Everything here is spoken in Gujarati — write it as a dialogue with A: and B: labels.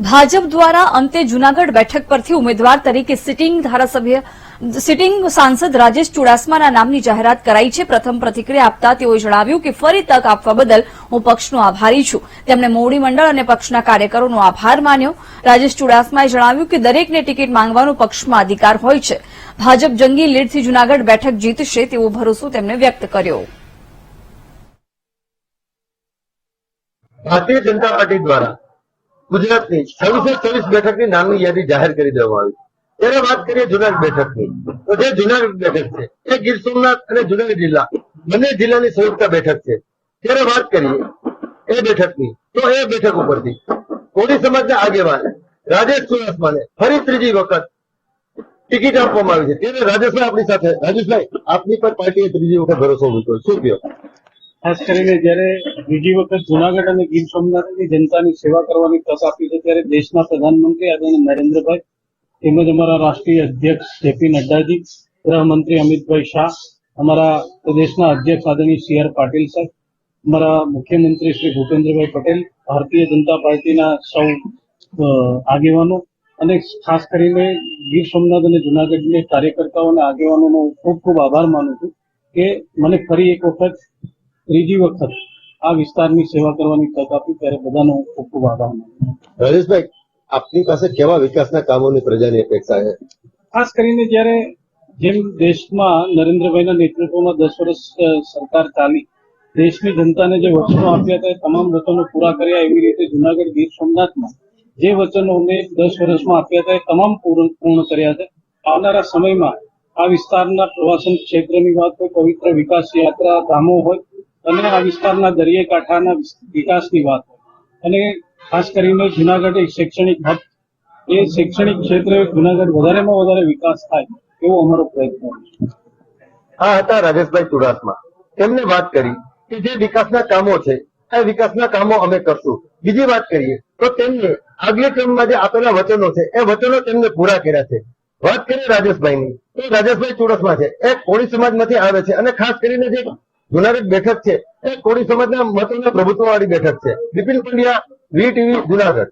A: ભાજપ દ્વારા અંતે જૂનાગઢ બેઠક પરથી ઉમેદવાર તરીકે સિટિંગ ધારાસભ્ય સિટિંગ સાંસદ રાજેશ ચુડાસમાના નામની જાહેરાત કરાઈ છે. પ્રથમ પ્રતિક્રિયા આપતા તેઓએ જણાવ્યું કે ફરી તક આપવા બદલ હું પક્ષનો આભારી છું. તેમણે મોવડી મંડળ અને પક્ષના કાર્યકરોનો આભાર માન્યો. રાજેશ ચુડાસમાએ જણાવ્યું કે દરેકને ટિકિટ માંગવાનો પક્ષમાં અધિકાર હોય છે. ભાજપ જંગી લીડથી જૂનાગઢ બેઠક જીતશે તેવો ભરોસો તેમણે વ્યક્ત કર્યો.
B: ભારતીય જનતા પાર્ટી દ્વારા ગુજરાતની છવ્વીસો છવ્વીસ બેઠકની નામની યાદી જાહેર કરી દેવામાં આવી ત્યારે વાત કરીએ જુનાગઢ બેઠકની. તો જે જુનાગઢ બેઠક છે, એ ગીર સોમનાથ અને જુનાગઢ જિલ્લા, બંને જિલ્લાની સંયુક્ત બેઠક છે. ત્યારે વાત કરીએ એ બેઠકની, તો એ બેઠક ઉપરથી કોળી સમાજના આગેવાન રાજેશ ચુડાસમાને ફરી ત્રીજી વખત ટિકિટ આપવામાં આવી છે. ત્યારે રાજેશભાઈ આપણી સાથે, રાજેશભાઈ, આપની પર પાર્ટીએ ત્રીજી વખત ભરોસો મૂક્યો. શું કહ્યો
C: ખાસ કરીને જ્યારે બીજી વખત જુનાગઢ અને ગીર સોમનાથની જનતાની સેવા કરવાની તક આપી છે, ત્યારે દેશના પ્રધાનમંત્રી આદરણીય નરેન્દ્રભાઈ તેમજ અમારા રાષ્ટ્રીય અધ્યક્ષ જેપી નડ્ડાજી, ગૃહમંત્રી અમિતભાઈ શાહ, અમારા પ્રદેશના અધ્યક્ષ આદરણીય સી આર પાટીલ સાહેબ, અમારા મુખ્યમંત્રી શ્રી ભૂપેન્દ્રભાઈ પટેલ, ભારતીય જનતા પાર્ટીના સૌ આગેવાનો અને ખાસ કરીને ગીર સોમનાથ અને જુનાગઢની કાર્યકર્તાઓ અને આગેવાનોનો ખૂબ ખૂબ આભાર માનું છું કે મને ફરી એક વખત ત્રીજી વખત આ વિસ્તારની સેવા કરવાની તક આપી ત્યારે બધાનો ખૂબ ખૂબ આભાર.
B: રાજેશભાઈ આપની પાસે કેવા વિકાસના કામોની પ્રજાની અપેક્ષા છે?
C: ખાસ કરીને જ્યારે જેમ દેશમાં નરેન્દ્રભાઈના નેતૃત્વમાં દસ વર્ષ સરકાર ચાલી દેશની જનતાને જે વચનો આપ્યા હતા એ તમામ વચનો પૂરા કર્યા એવી રીતે જુનાગઢ ગીર સોમનાથમાં જે વચનો અમે દસ વર્ષમાં આપ્યા હતા એ તમામ પૂર્ણ પૂર્ણ કર્યા છે. આવનારા સમયમાં આ વિસ્તારના પ્રવાસન ક્ષેત્રની વાત હોય પવિત્ર વિકાસ યાત્રા ધામો હોય અને આ વિસ્તારના દરિયાઈ વિકાસની વાત અને ખાસ કરીને જુનાગઢ એક શૈક્ષણિક હબ, એ શૈક્ષણિક ક્ષેત્રે જુનાગઢ વધારેમાં વધારે વિકાસ થાય એવો અમારો પ્રયત્ન
B: આ હતા રાજેશભાઈ ચુડાસમા. તેમને વાત કરી કે જે વિકાસના કામો છે એ વિકાસના કામો અમે કરશું. બીજી વાત કરીએ તો તેમને આગલી જે આપેલા વચનો છે, એ વચનો તેમને પૂરા કર્યા છે. વાત કરીએ રાજેશભાઈની. તો રાજેશભાઈ ચુડાસમા છે. એ કોળી સમાજમાંથી આવે છે અને ખાસ કરીને જે જુનાગઢ બેઠક છે. એ કોળી સમાજના મતોના પ્રભુત્વ વાળી બેઠક છે. Bipin Pandya, V TV, Junagadh.